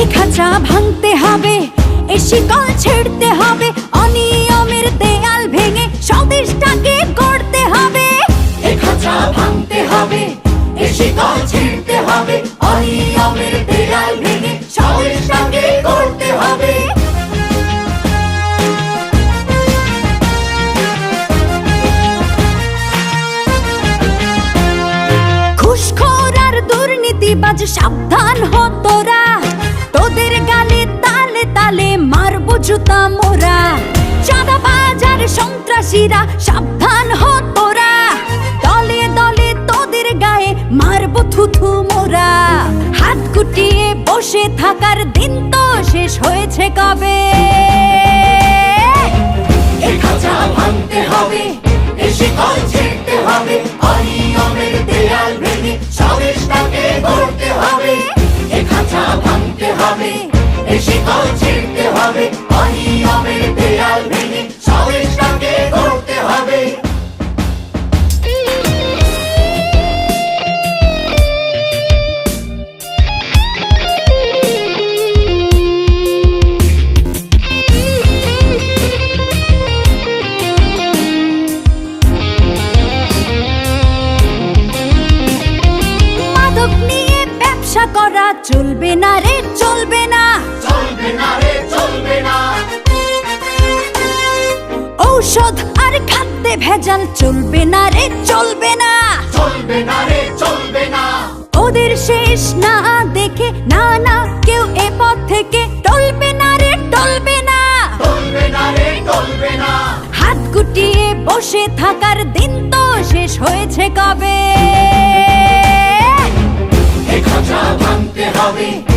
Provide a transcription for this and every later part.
এ খাঁচা ভাঙতে হবে এ শিকল ছেড়তে দুর্নীতিবাজ সাবধান হ তোরা। তোদের গালে তালে তালে মারবো জুতা মোরা। চাঁদাবাজ আর সন্ত্রাসীরা, সাবধান হ তোরা। দলে দলে তোদের গায়ে মারবো থুথু মোরা। হাত গুটিয়ে বসে থাকার দিন তো শেষ হয়েছে কবে? হবে এ শিকল হবে। ব্যবসা করা চলবে না রে চলবে না। চলবে না রে চলবে না। ঔষধ আর খাদ্যে ভেজাল চলবে না রে চলবে না। চলবে না রে চলবে না। ওদের শেষ না দেখে না না কেউ এ পথ থেকে টলবে না রে টলবে না। চলবে না রে চলবে না। হাত গুটিয়ে বসে থাকার দিন তো শেষ হয়েছে কবে? ভাঙতে হবে।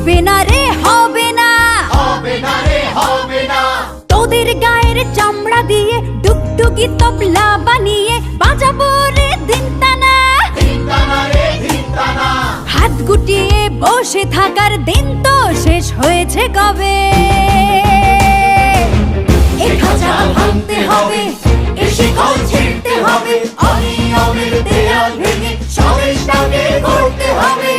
হবে না রে হবে না। হবে না রে হবে না। তোদের গায়ের চামড়া দিয়ে ডুগডুগি তবলা বানিয়ে বাজাবো রে দিন টানা চিন্তানা রে চিন্তানা হাত গুটিয়ে বসে থাকার দিন তো শেষ হয়েছে কবে? এ খাঁচা ভাঙতে হবে এ শিকল ছিঁড়তে হবে অনিয়মের দেয়াল ভেঙে এ শিকল ছিঁড়তে হবে।